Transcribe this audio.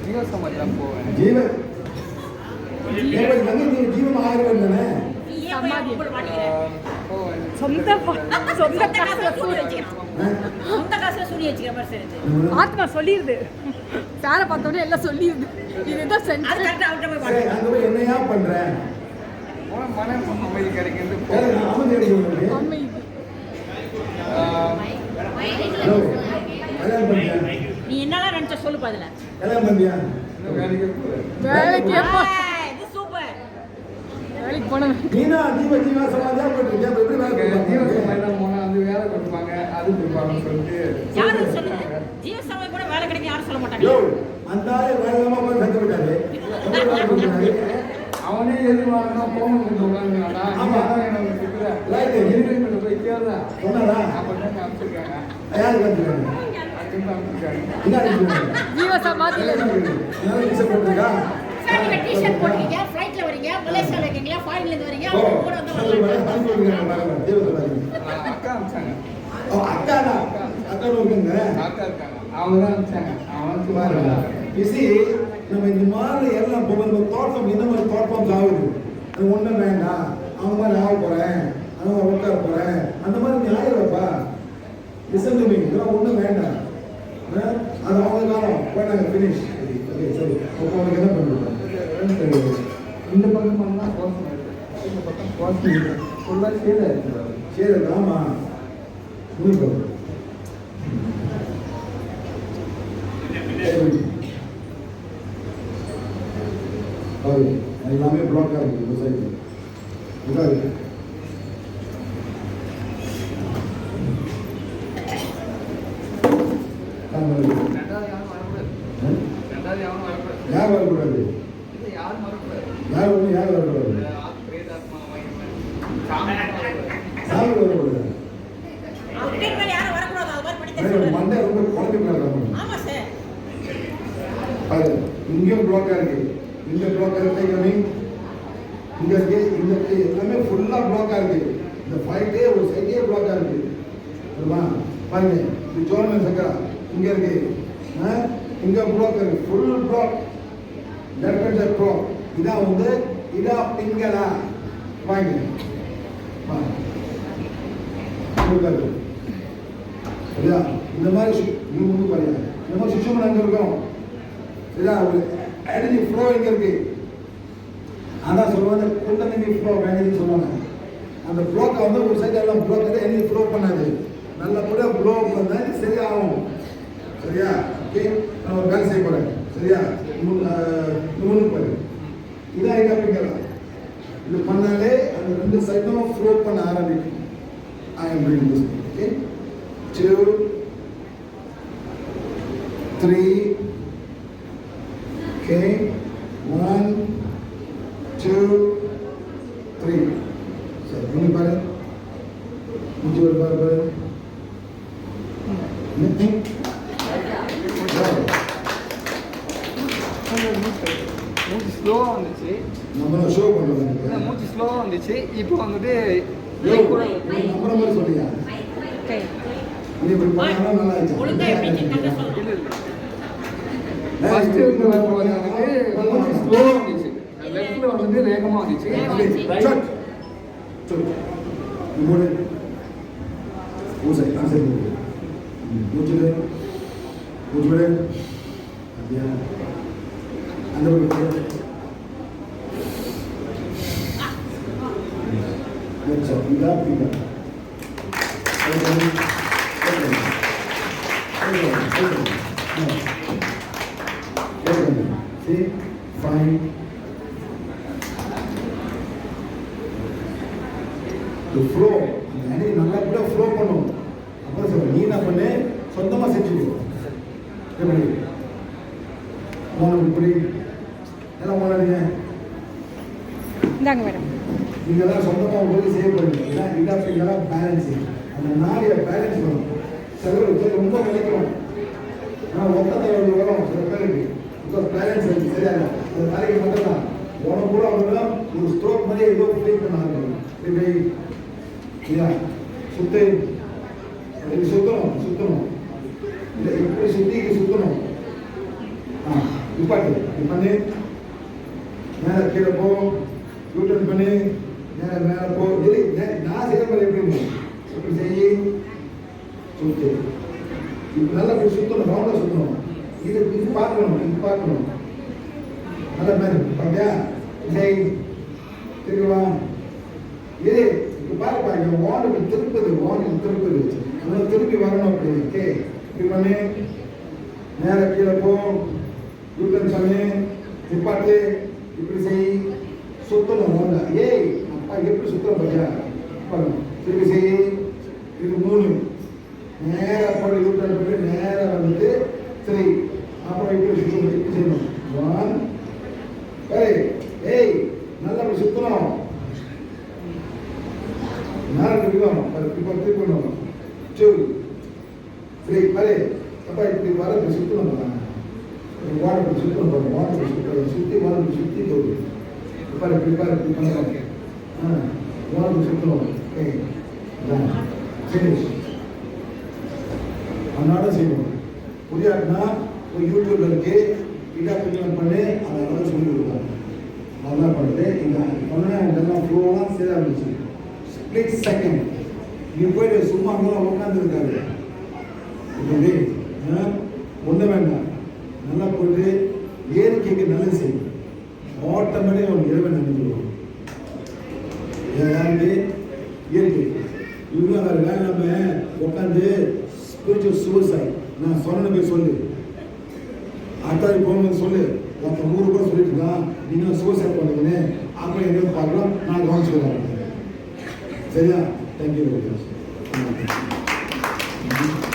ஜீவ தான் போவேன். ஆயிரம் தானே? போவேன். சொந்த சொந்த காசுல வச்சுக்கிறேன். சொந்த காசுல சூனி வச்சுக்கிற மாதிரி சரி ஆத்மா சொல்லிடுது சாரை பார்த்தோன்னே எல்லாம் சொல்லிடுது இதுதான் அது செஞ்சு என்னையா பண்றேன் அமைதி கிடைக்கிறது அமைதி நீ என்னலாம் நினைச்ச சொல்லு பதில. வேலைக்கே போ இது சூப்பர். வேலைக்கு போன நீனா சமாதியா போயிட்டு அப்ப எப்படி வேலை ஜீவ பண்ணுவாங்க? சமாதி தான் போனால் வந்து வேலை கொடுப்பாங்க. அது கொடுப்பாங்கன்னு சொல்லிட்டு யாரு சொல்லுங்க ஜீவ கூட வேலை கிடைக்கும் யாரும் சொல்ல மாட்டாங்க. அந்த ஆளு போய் செத்து விட்டாரு வேலை? அவனே எதிர்வாங்கணும் போகணும் சொல்றாங்கடா ஆமா. எனக்கு Right. இன்டர்வியூல போய் கேளுடா சொன்னாரா? அப்படின்னு அனுப்பிச்சிருக்காங்க யாரு கத்துறாங்க ஃப்ளைட்ல வரீங்க மலேசியால இருக்கீங்க ஃபாரின்ல இருந்து வரீங்க அவங்க கூட வந்து வரலாம் அக்கா அனுப்பிச்சாங்க அக்காடா அக்கா இருக்குங்க அக்கா இருக்காங்க அவங்க தான் அனுப்பிச்சாங்க அவன் சும்மா பிசி நம்ம இந்த மாதிரி எல்லாம் இப்போ நம்ம தோட்டம் இந்த மாதிரி தோட்டம் ஆகுது அது ஒன்றும் வேண்டாம் அவங்க மாதிரி ஆக போகிறேன் அவங்க மாதிரி உட்கார போகிறேன் அந்த மாதிரி நீ ஆயிரப்பா லிசன் ஒன்றும் வேண்டாம். அது அவங்க காலம் நாங்கள் ஃபினிஷ் ஓகே சரி அப்போ அவனுக்கு என்ன பண்ணுறோம் இந்த பக்கம் பண்ணால் கோசம் இந்த பக்கம் கோசம் இருக்கு ஃபுல்லாக சேதம் இருக்கு சரி ஆமா முடிவு எல்லாமே பிளாக்காக இருக்குது இந்த இதாக இருக்குது ரெண்டாவது யாரும் வரக்கூடாது ரெண்டாவது யாரும் வரக்கூடாது யார் வரக்கூடாது? யார் ஒன்று யார் வரக்கூடாது. சாமி வரக்கூடாது மண்டை ரொம்ப குழந்தை அது இங்கேயும் பிளாக்காக இருக்கு. இந்த பிளாக்காக இருக்கு இங்க இருக்கு இந்த எல்லாமே ஃபுல்லாக பிளாக்காக இருக்கு. இந்த ஃபைட்டே ஒரு சைடே பிளாக்காக இருக்கு. சரிமா பாருங்க இது ஜோர்மன் சக்கரா இங்க இருக்கு? இங்க பிளாக் இருக்கு. ஃபுல் பிளாக் டெர்பெண்டர் ப்ரோ இதான் வந்து இதா பிங்களா வாங்க. வாங்க சரியா? இந்த மாதிரி சு- நீ முன்னு பாருங்க. இந்த மாதிரி சுஷுமன் அங்கே இருக்கும்? சரியா? ஒரு எனர்ஜி ஃப்ளோ இங்கே இருக்கு. அதான் சொல்லுவாங்க குண்டலினி ஃப்ளோ எனர்ஜி சொல்லுவாங்க அந்த ஃப்ளோக்கை வந்து ஒரு சைடு எல்லாம் ஃப்ளோ எனர்ஜி ஃப்ளோ பண்ணாது. நல்லபடியாக ஃப்ளோ பண்ணா இது சரியாகும். சரியா? ஓகே நம்ம ஒரு வேலை செய்ய போகிறேன் சரியா? முன்னு பாரு இதான் எங்க அப்படிங்கிறா இது பண்ணாலே அந்த ரெண்டு சைடும் ஃப்ளோ பண்ண ஆரம்பிக்கும். I am doing this okay two three okay one two three சரி முன்னி பாரு முஞ்சி ஒரு பாரு பாரு நித்தி. சரி. மூச்சு ஸ்லோவாக வந்துச்சு. நம்ம ஷோ இல்லை, பண்ணுறோம் மூச்சு ஸ்லோவாக வந்துச்சு. இப்போ வந்துட்டு சொல்லியா நீ இப்படி பண்ணா நல்லா இல்லை இல்லை. ஃபர்ஸ்ட் மூச்சு ஸ்லோவாக வந்துச்சு. லெஃப்டில் வந்துட்டு வேகமாக வந்துச்சு. மூச்சு. மூச்சு விடு. அப்படியா அந்த பக்கம் விடு. That's all. இதா பிடிக்கா See, fine. the flow அந்த எனர்ஜி நல்லா கூட ஃப்ளோ பண்ணும் அப்புறம் சொல்ல நீ என்ன பண்ணு சொந்தமாக செஞ்சுக்கோ எப்படி உனக்கு இப்படி எல்லாம் உணர்றீங்க இந்தாங்க மேடம். நீங்களாம் சொந்தமாக உங்களுக்கு செய்ய போறீங்க ஏன்னா இதாப்பிங்கெல்லாம் பேலன்ஸிங் அந்த நாளைய பேலன்ஸ் வரும் சில பேருக்கு ரொம்ப கிடைக்கும் ஆனால் ஒத்தத்தை வரும் சில பேருக்கு. பிகாஸ் பேலன்ஸ் இருக்கு சரியா அந்த நாளைக்கு மட்டும் தான் உனக்கு கூட அவங்க ஒரு ஸ்ட்ரோக் மாதிரி ஏதோ ஃபீல் பண்ணாங்க. இப்படி இல்லையா சுத்து. சுத்தணும் சுத்தணும். இப்படி சுத்தி சுத்தணும். ஆ நிப்பாட்டு பண்ணி. மேலே கீழே போகும் யூட்டன் பண்ணி மேலே மேலே போ. இது நான் செய்ய மாதிரி எப்படி இப்படி செய்யி? சுத்து. இப்போ நல்லா இப்படி சுத்தணும் ரவுண்டாக சுத்தணும். இது இது பார்க்கணும் இது பார்க்கணும். நல்ல மாதிரி பார்த்தியா? செய் திரும்பி வா இது இப்போ பாருப்பா இங்கே ஓனுக்கு திருப்பது ஓனுக்கு திருப்பது. நல்லா திருப்பி வரணும் அப்படி. ஓகே இப்படி பண்ணி. நேரா கீழே போ. யூட்டன் பண்ணி நிப்பாட்டு. இப்படி செய் சுத்தணும் வாங்க ஏய் அப்பா எப்படி சுத்தம் பார்த்தியா பண்ணணும் திருப்பி செய். இது மூணு. நேராக அப்படி யூட்டன் பண்ணி நேரா வந்துட்டு அப்புறம் இப்படி சுத்தம் இப்படி செய்யணும். ஒன் ஏய் ஏய் நல்லா அப்படி சுத்தணும். நாலு விடுவாங்க இப்போ திருப்பிள்ளாமா சரி சரி பரே அப்பா இப்படி வர சுத்தணும். ஒரு வாரம் சுத்தம் பண்ணும் வாரம் சுத்தம் சுற்றி வாரம் சுற்றி போகுது பாரு இப்படி பாரு இப்படி ஆ வாரம் சுத்தம் சரி ஏய் அதனால செய்வோம் புரியாதுன்னா ஒரு யூடியூப்ல இருக்கு இதா கிளிக் பண்ணி அதை வந்து சொல்லி கொடுப்போம் அதெல்லாம் பண்ணுறது இந்த பண்ண இதெல்லாம் ஃப்ளோலாம் சேர ஆரம்பிச்சு ஸ்பிளிட் செகண்ட் நீ போயிட்டு சும்மா அங்கெல்லாம் உட்காந்து இருக்காரு இப்படி ஒன்றும் வேண்டாம் நல்லா போயிட்டு இயற்கைக்கு நல்லது செய்யும் ஆட்டோமேட்டிக் அவன் இறைவன் நினைச்சிருவான் யாருக்கு இயற்கை இவங்க வேறு வேலை நம்ம உட்காந்து ஸ்பிரிச்சுவல் சூசைட் நான் சொன்ன போய் சொல்லு. அத்தாடி போகும்போது சொல்லு. ஒருத்தன் நூறு ரூபாய் சொல்லிட்டு இருக்கான் நீங்களும் சூசைட் பண்ணுங்கன்னு அப்புறம் எங்கேயும் பார்க்கலாம் நான் கவனிச்சுக்கிறேன் சரியா? Thank you very much